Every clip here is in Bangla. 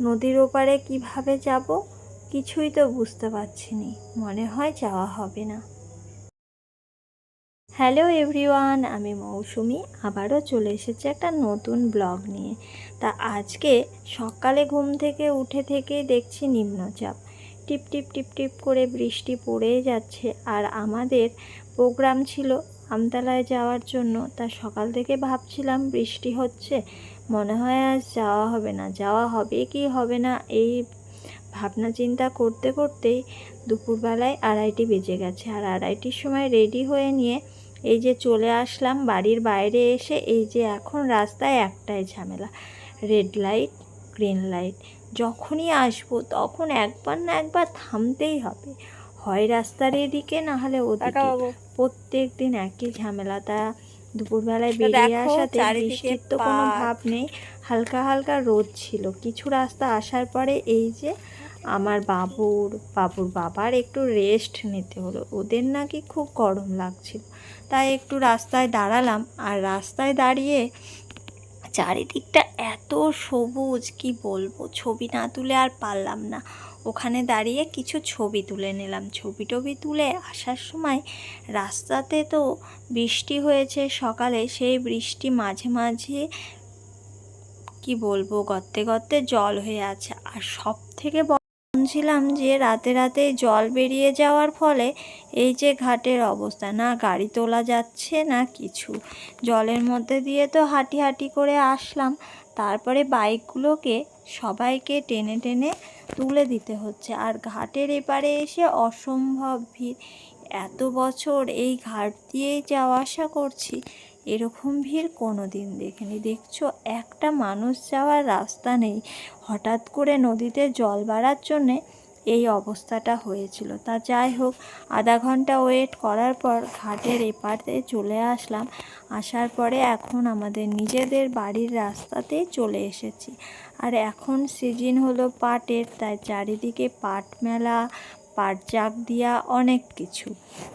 নদীর ওপারে কীভাবে যাব কিছুই তো বুঝতে পারছি নি মনে হয় যাওয়া হবে না। হ্যালো এভরিওয়ান, আমি মৌসুমি। আবারও চলে এসেছি একটা নতুন ব্লগ নিয়ে। তা আজকে সকালে ঘুম থেকে উঠে থেকেই দেখছি নিম্নচাপ। টিপ টিপ টিপ টিপ করে বৃষ্টি পড়েই যাচ্ছে আর আমাদের প্রোগ্রাম ছিল আমতলায় যাওয়ার জন্য। তা সকাল থেকে ভাবছিলাম বৃষ্টি হচ্ছে মনে হয় আজ যাওয়া হবে না যাওয়া হবে কি হবে না এই ভাবনা চিন্তা করতে করতেই দুপুরবেলায় আড়াইটি বেজে গেছে। আর আড়াইটির সময় রেডি হয়ে নিয়ে এই যে চলে আসলাম বাড়ির বাইরে এসে এই যে এখন রাস্তায় একটাই ঝামেলা রেড লাইট গ্রিন লাইট যখনই আসব তখন একবার না একবার থামতেই হবে। হয় রাস্তার এদিকে না হলে ওদিকে। প্রত্যেক দিন একই ঝামেলা। তা দুপুরবেলায় বেরিয়ে আসাতে বৃষ্টির তো কোনো। ভাব নেই হালকা হালকা রোদ ছিল। কিছু রাস্তা আসার পরে এই যে আমার বাবুর বাবুর বাবার একটু রেস্ট নিতে হলো। ওদের নাকি খুব গরম লাগছিল। তাই একটু রাস্তায় দাঁড়ালাম। আর রাস্তায় দাঁড়িয়ে চারিদিকটা এত সবুজ, কি বলব? ছবি না তুলে আর পারলাম না। ওখানে দাঁড়িয়ে কিছু ছবি তুলে নিলাম। ছবি টবি তুলে আসার সময় রাস্তাতে তো বৃষ্টি হয়েছে সকালে, সেই বৃষ্টি মাঝে মাঝে, কি বলব, গর্তে গর্তে জল হয়ে আছে। আর সব থেকে ছিলাম যে রাতে রাতে জল বেরিয়ে যাওয়ার ফলে এই যে ঘাটের অবস্থা, না গাড়ি তোলা যাচ্ছে না কিছু। জলের মধ্যে দিয়ে তো হাঁটি হাঁটি করে আসলাম। তারপরে বাইকগুলোকে সবাইকে টেনে টেনে তুলে দিতে হচ্ছে। আর ঘাটের এপারে এসে অসম্ভব ভিড়। এত বছর এই ঘাট দিয়েই যাওয়া আসা করছি। এরকম ভিড় কোনো দিন দেখিনি। দেখছ, একটা মানুষ যাওয়ার রাস্তা নেই। হঠাৎ করে নদীতে জল বাড়ার জন্যে এই অবস্থাটা হয়েছিল। তা যাই হোক, আধা ঘণ্টা ওয়েট করার পর ঘাটের এপারে চলে আসলাম। আসার পরে এখন আমাদের নিজেদের বাড়ির রাস্তাতেই চলে এসেছি। আর এখন সিজন হলো পাটের, তাই চারিদিকে পাট মেলা পাট জাগ দিয়া অনেক কিছু।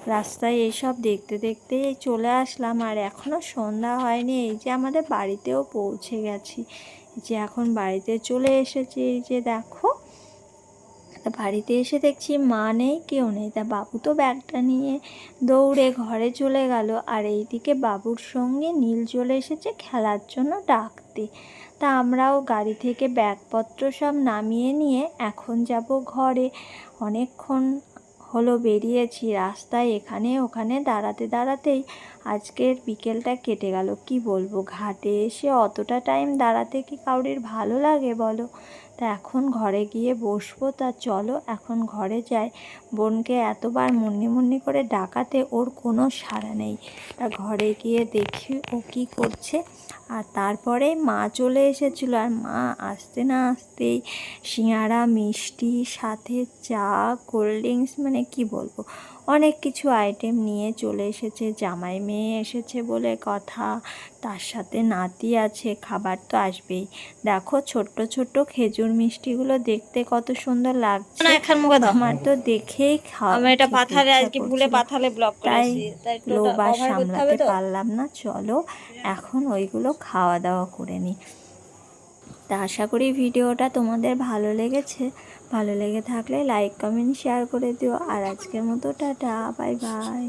রাস্তায় এইসব দেখতে দেখতে চলে আসলাম আর এখনও সন্ধ্যা হয়নি, এই যে আমাদের বাড়িতেও পৌঁছে গেছি। যে এখন বাড়িতে চলে এসেছি, এই যে দেখো। তা বাড়িতে এসে দেখছি মা নেই, কেউ নেই। তা বাবু তো ব্যাগটা নিয়ে দৌড়ে ঘরে চলে গেল। আর এইদিকে বাবুর সঙ্গে নীল চলে এসেছে খেলার জন্য ডাকতে। তা আমরাও গাড়ি থেকে ব্যাগপত্র সব নামিয়ে নিয়ে এখন যাব ঘরে। অনেকক্ষণ হলো বেরিয়েছি রাস্তায় এখানে ওখানে দাঁড়াতে দাঁড়াতেই আজকের বিকেলটা কেটে গেল। কি বলব, ঘাটে এসে অতটা টাইম দাঁড়াতে কি কাউরির ভালো লাগে বলো? তা এখন ঘরে গিয়ে বসবো তা চলো, এখন ঘরে যাই। বোনকে এতবার মুন্নি মুন্নি করে ডাকাতে ওর কোনো সাড়া নেই। তা ঘরে গিয়ে দেখি ও কি করছে। আর তারপরে মা চলে এসেছিল, আর মা আসতে না আসতেই সিঙাড়া মিষ্টি, সাথে চা, কোল্ড ড্রিঙ্কস মানে কি বলব? অনেক কিছু আইটেম নিয়ে চলে এসেছে জামাই মেয়ে এসেছে বলে কথা তার সাথে নাতি আছে খাবার তো আসবেই। দেখো ছোট্ট ছোট্ট খেজুর মিষ্টিগুলো দেখতে কত সুন্দর লাগছে। আমার তো দেখেই খাওয়া আমি এটা পাথালে আজকে ভুলে। পাথালে ব্লক তাই সামলাতে পারলাম না। চলো এখন ওইগুলো খাওয়া দাওয়া করে নিই তা আশা করি ভিডিওটা তোমাদের ভালো লেগেছে। ভালো লেগে থাকলে লাইক কমেন্ট শেয়ার করে দিও। আর আজকের মতো টাটা বাই বাই